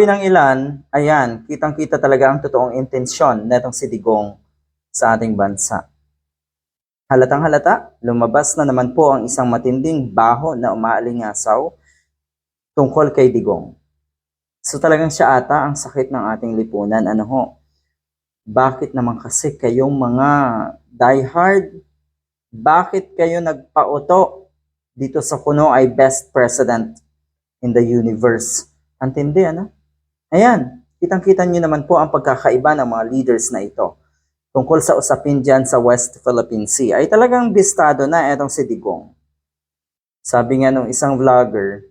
Sabi ng ilan, ayan, kitang-kita talaga ang totoong intensyon netong si Digong sa ating bansa. Halatang halata, lumabas na naman po ang isang matinding baho na umaalingasaw tungkol kay Digong. So talagang siya ata ang sakit ng ating lipunan. Ano ho? Bakit naman kasi kayong mga diehard? Bakit kayo nagpauto dito sa kuno ay best president in the universe? Antindi, ano? Ayan, kitang-kita nyo naman po ang pagkakaiba ng mga leaders na ito tungkol sa usapin dyan sa West Philippine Sea. Ay talagang bistado na etong si Digong. Sabi nga nung isang vlogger,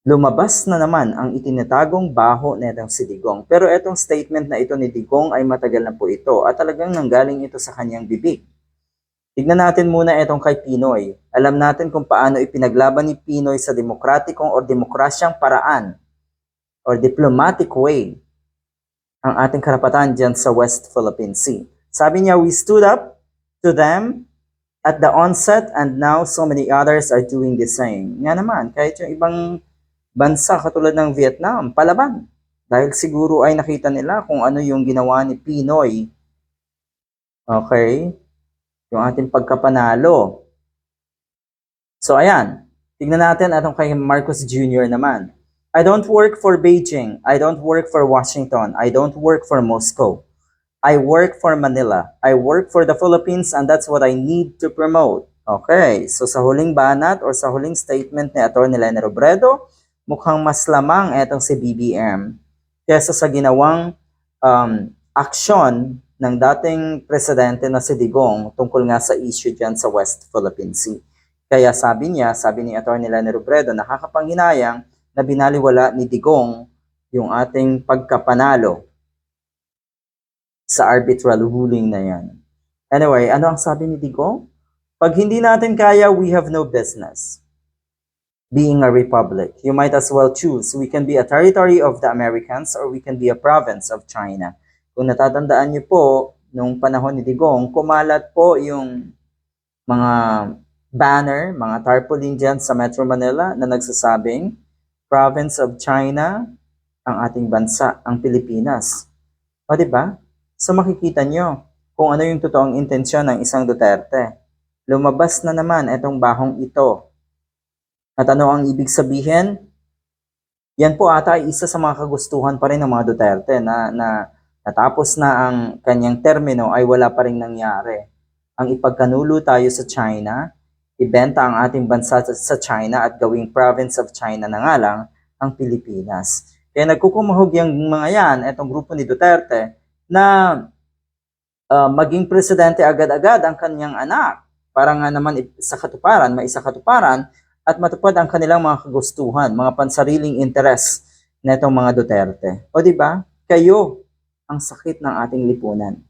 lumabas na naman ang itinatagong baho netong si Digong. Pero etong statement na ito ni Digong ay matagal na po ito at talagang nanggaling ito sa kanyang bibig. Tignan natin muna itong kay Pinoy. Alam natin kung paano ipinaglaban ni Pinoy sa demokratikong o demokrasyang paraan or diplomatic way ang ating karapatan dyan sa West Philippine Sea. Sabi niya, we stood up to them at the onset and now so many others are doing the same. Nga naman, kahit yung ibang bansa katulad ng Vietnam, palaban. Dahil siguro ay nakita nila kung ano yung ginawa ni Pinoy. Okay? Yung ating pagkapanalo. So ayan, tignan natin atong kay Marcos Jr. naman. I don't work for Beijing. I don't work for Washington. I don't work for Moscow. I work for Manila. I work for the Philippines and that's what I need to promote. Okay, so sa huling banat or sa huling statement ni Atty. Lene Robredo, mukhang mas lamang etong si BBM kesa sa ginawang um, aksyon ng dating presidente na si Digong tungkol nga sa issue dyan sa West Philippine Sea. Kaya sabi niya, sabi ni Atty. Lene Robredo, nakakapanghinayang na binaliwala ni Digong yung ating pagkapanalo sa arbitral ruling na yan. Anyway, ano ang sabi ni Digong? Pag hindi natin kaya, we have no business being a republic. You might as well choose. We can be a territory of the Americans or we can be a province of China. Kung natatandaan niyo po, nung panahon ni Digong, kumalat po yung mga banner, mga tarpaulin dyan sa Metro Manila na nagsasabing, province of China, ang ating bansa, ang Pilipinas. O, ba? So makikita nyo kung ano yung totoong intensyon ng isang Duterte. Lumabas na naman itong bahong ito. At ano ang ibig sabihin? Yan po ata ay isa sa mga kagustuhan pa rin ng mga Duterte na, na natapos na ang kanyang termino ay wala pa rin nangyari. Ang ipagkanulo tayo sa China, ibenta ang ating bansa sa- China at gawing province of China na nga lang ang Pilipinas. Kaya nagkukumahog yung mga yan, itong grupo ni Duterte, na uh, maging presidente agad-agad ang kanyang anak para nga naman sa katuparan, may isa katuparan at matupad ang kanilang mga kagustuhan, mga pansariling interes na itong mga Duterte. O di ba? Kayo ang sakit ng ating lipunan.